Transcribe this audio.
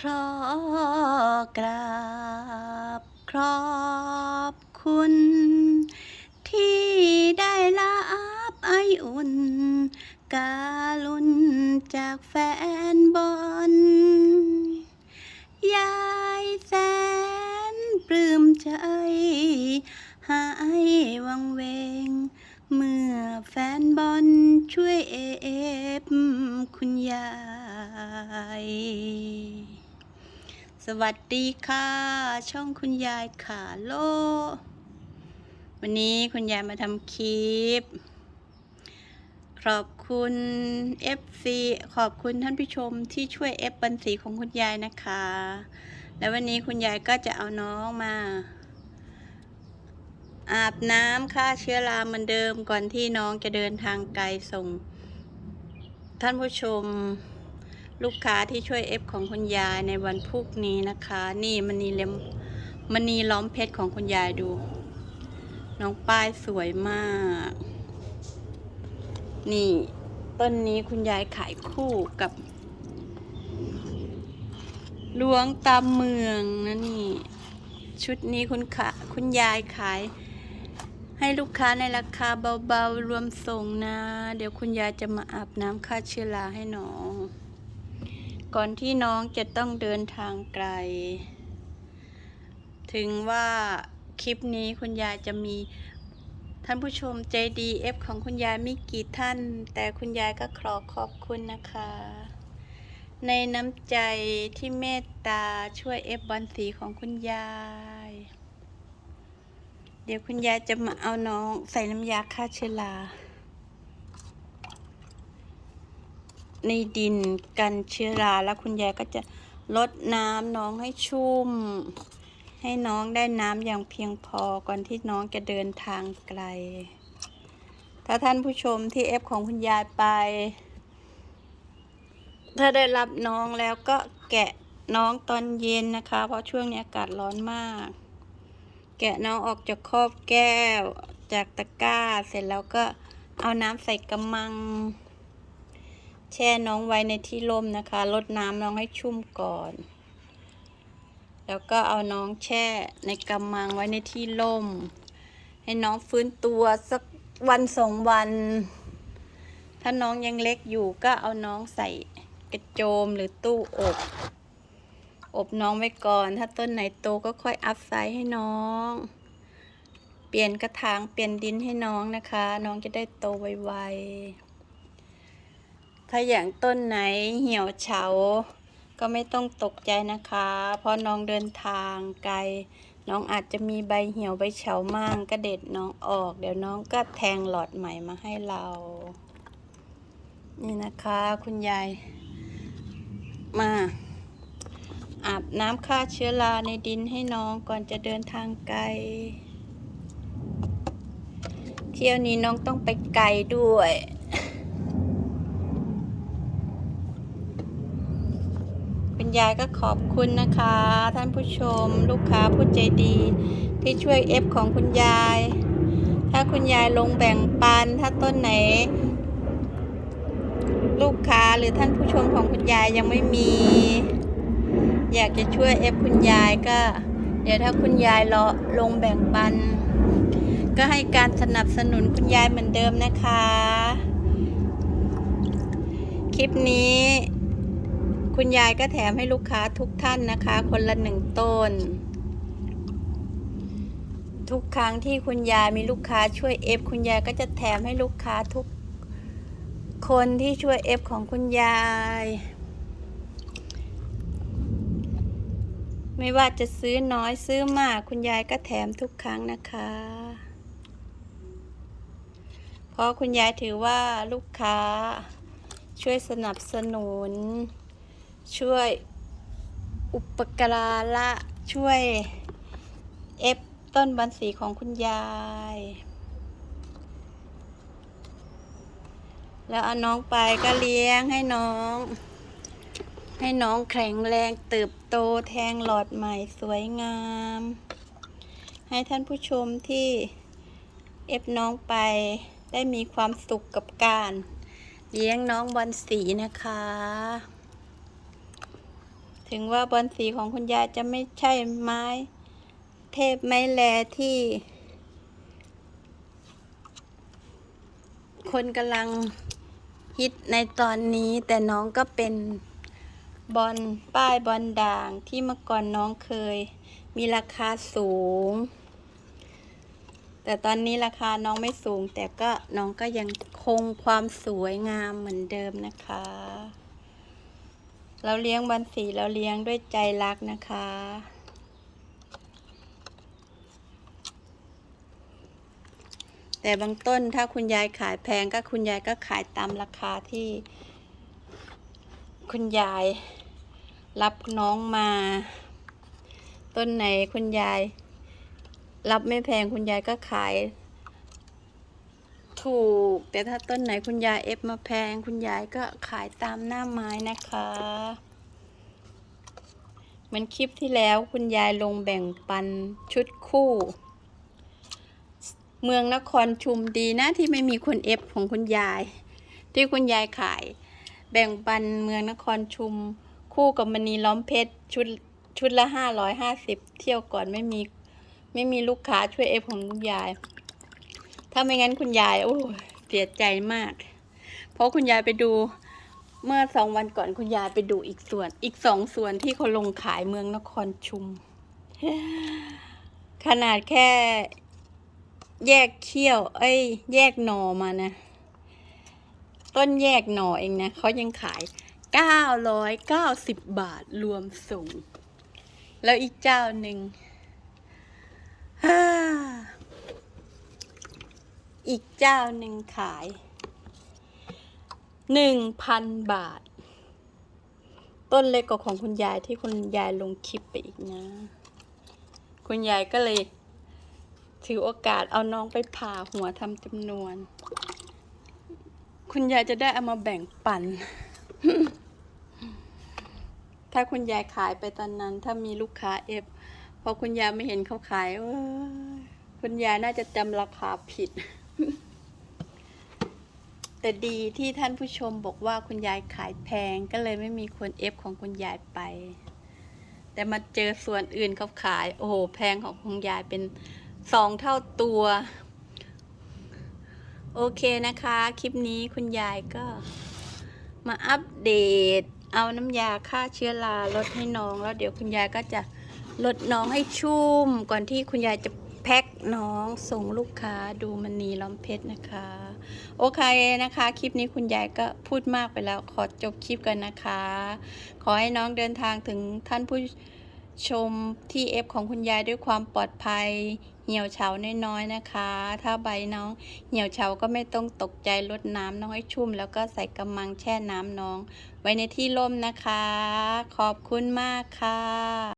ขอกราบขอบคุณ ที่ได้รับไออุ่น การุณจากแฟนบอลยายแสนปลื้มใจ หายวังเวง เมื่อแฟนบอลช่วยเอฟคุณยาย สวัสดีค่ะ ช่องคุณยายขาโล วันนี้คุณยายมาทำคลิป ขอบคุณ FC ขอบคุณท่านผู้ชมที่ช่วยเอฟบัญชีของคุณยายนะคะ แล้ววันนี้คุณยายก็จะเอาน้องมา อาบน้ำฆ่าเชื้อราเหมือนเดิมก่อนที่น้องจะเดินทางไกลส่ง ท่านผู้ชม ลูกค้าที่ช่วยเอฟของคุณยายในวันพรุ่งนี้นะคะ นี่มันนีเล็มมันนีล้อมเพชรของคุณยายดู น้องป้ายสวยมาก นี่ ต้นนี้คุณยายขายคู่กับหลวงตามเมืองนะนี่ ชุดนี้คุณขาคุณยายขาย ให้ลูกค้าในราคาเบาๆ รวมส่งนะ เดี๋ยวคุณยายจะมาอาบน้ำฆ่าเชื้อราให้หนอง ก่อนที่น้องจะต้องเดินทางไกล ถึงว่าคลิปนี้คุณยายจะมีท่านผู้ชม JDF ของคุณยายไม่กี่ท่าน แต่คุณยายก็ขอขอบคุณนะคะ ในน้ำใจที่เมตตาช่วยเอฟบอลสีของคุณยาย เดี๋ยวคุณยายจะมาเอาน้องใส่น้ำยาฆ่าเชื้อรา ในดินกันเชื้อราแล้วคุณยายก็จะลดน้ำน้องให้ชุ่ม ให้น้องได้น้ำอย่างเพียงพอก่อนที่น้องจะเดินทางไกล ถ้าท่านผู้ชมที่เอฟของคุณยายไป ถ้าได้รับน้องแล้วก็แกะน้องตอนเย็นนะคะ เพราะช่วงนี้อากาศร้อนมาก แกะน้องออกจากครอบแก้ว จากตะกร้าเสร็จแล้วก็เอาน้ำใส่กระมัง แช่น้องไว้ในที่ร่มนะคะลดน้ำน้องให้ชุ่มก่อน แล้วก็เอาน้องแช่ในกำมังไว้ในที่ร่ม ให้น้องฟื้นตัวสักวันสองวัน ถ้าน้องยังเล็กอยู่ก็เอาน้องใส่กระโจมหรือตู้อบ อบน้องไว้ก่อน ถ้าต้นไหนโตก็ค่อยอัพไซส์ให้น้อง เปลี่ยนกระถางเปลี่ยนดินให้น้องนะคะ น้องจะได้โตไวๆ ถ้าอย่างต้นไหนเหี่ยวเฉา ก็ไม่ต้องตกใจนะคะ เพราะน้องเดินทางไกล น้องอาจจะมีใบเหี่ยวใบเฉามั่งก็เด็ดน้องออก เดี๋ยวน้องก็แทงหลอดใหม่มาให้เรา นี่นะคะคุณยาย มาอาบน้ำฆ่าเชื้อราในดินให้น้องก่อนจะเดินทางไกล เที่ยวนี้น้องต้องไปไกลด้วย คุณยายก็ขอบคุณนะคะ ท่านผู้ชม ลูกค้าผู้ใจดี ที่ช่วยเอฟของคุณยาย ถ้าคุณยายลงแบ่งปันถ้าต้นไหน ลูกค้าหรือท่านผู้ชมของคุณยายยังไม่มี อยากจะช่วยเอฟคุณยายก็ เดี๋ยวถ้าคุณยายรอลงแบ่งปัน ก็ให้การสนับสนุนคุณยายเหมือนเดิมนะคะ คลิปนี้ คุณยายก็แถมให้ลูกค้าทุกท่านนะคะ คนละหนึ่งต้น ทุกครั้งที่คุณยายมีลูกค้าช่วยเอฟคุณยายก็จะแถมให้ลูกค้าทุกคนที่ช่วยเอฟของคุณยาย ไม่ว่าจะซื้อน้อยซื้อมาก คุณยายก็แถมทุกครั้งนะคะ เพราะคุณยายถือว่าลูกค้าช่วยสนับสนุน ช่วยอุปการะช่วยเอฟต้นบันสีของคุณยาย แล้วเอาน้องไปก็เลี้ยงให้น้อง ให้น้องแข็งแรงเติบโตแทงหลอดใหม่สวยงาม ให้ท่านผู้ชมที่เอฟน้องไปได้มีความสุขกับการ เลี้ยงน้องบอลสีนะคะ ถึงว่าบอลสีของคุณยายจะไม่ใช่ไม้ เทพไม้แลที่ คนกำลังฮิตในตอนนี้แต่น้องก็เป็นบอลป้ายบอลด่างที่เมื่อก่อนน้องเคย มีราคาสูง แต่ตอนนี้ราคาน้องไม่สูง แต่ก็น้องก็ยังคงความสวยงามเหมือนเดิมนะคะ เราเลี้ยงบอลสีเราเลี้ยงด้วยใจรักนะคะ แต่บางต้นถ้าคุณยายขายแพงก็คุณยายก็ขายตามราคาที่ คุณยายรับน้องมา ต้นไหนคุณยาย รับไม่แพงคุณยายก็ขาย ถูก แต่ถ้าต้นไหนคุณยายเอฟมาแพง คุณยายก็ขายตามหน้าไม้นะคะเหมือนคลิปที่แล้วคุณยายลงแบ่งปันชุดคู่ เมืองนครชุมดีนะที่ไม่มีคนเอฟของคุณยาย ที่คุณยายขาย แบ่งปันเมืองนครชุม คู่กับมณีล้อมเพชรชุดชุดละห้าร้อยห้าสิบเที่ยวก่อนไม่มีไม่มีลูกค้าช่วยเอฟของคุณยาย ถ้าไม่งั้นคุณยาย โอ้เสียใจมาก เพราะคุณยายไปดูเมื่อสองวันก่อนคุณยายไปดูอีกส่วน อีกสองส่วนที่เขาลงขายเมืองนครชุม ขนาดแค่แยกเขี้ยว เอ้ย แยกหน่อมานะ ต้นแยกหน่อเองนะเขายังขายเก้าร้อยเก้าสิบบาทรวมส่ง แล้วอีกเจ้าหนึ่งฮ่า อีกเจ้าหนึ่งขายหนึ่งพันบาท ต้นเล็กกว่าของคุณยายที่คุณยายลงคลิปไปอีกนะ คุณยายก็เลย ถือโอกาสเอาน้องไปผ่าหัวทำจำนวน คุณยายจะได้เอามาแบ่งปัน ถ้าคุณยายขายไปตอนนั้น ถ้ามีลูกค้าเอฟพอคุณยายไม่เห็นเขาขายเอ้ยคุณยายน่าจะจำราคาผิด แต่ดีที่ท่านผู้ชมบอกว่าคุณยายขายแพงก็เลยไม่มีคนเอฟของคุณยายไป แต่มาเจอส่วนอื่นเขาขาย โอ้โห แพงของคุณยายเป็นสองเท่าตัว โอเคนะคะ คลิปนี้คุณยายก็มาอัปเดต เอาน้ำยาฆ่าเชื้อราลดให้น้อง แล้วเดี๋ยวคุณยายก็จะลดน้องให้ชุ่มก่อนที่คุณยายจะ แพ็คน้องส่งลูกค้าดูมันนีล้อมเพชรนะคะ โอเคนะคะ คลิปนี้คุณยายก็พูดมากไปแล้วขอจบคลิปกันนะคะ ขอให้น้องเดินทางถึงท่านผู้ชมที่เอฟของคุณยายด้วยความปลอดภัย เหี่ยวเฉาน้อยๆนะคะ ถ้าใบน้องเหี่ยวเฉาก็ไม่ต้องตกใจลดน้ำน้องให้ชุ่ม แล้วก็ใส่กำมังแช่น้ำน้อง ไว้ในที่ร่มนะคะ ขอบคุณมากค่ะ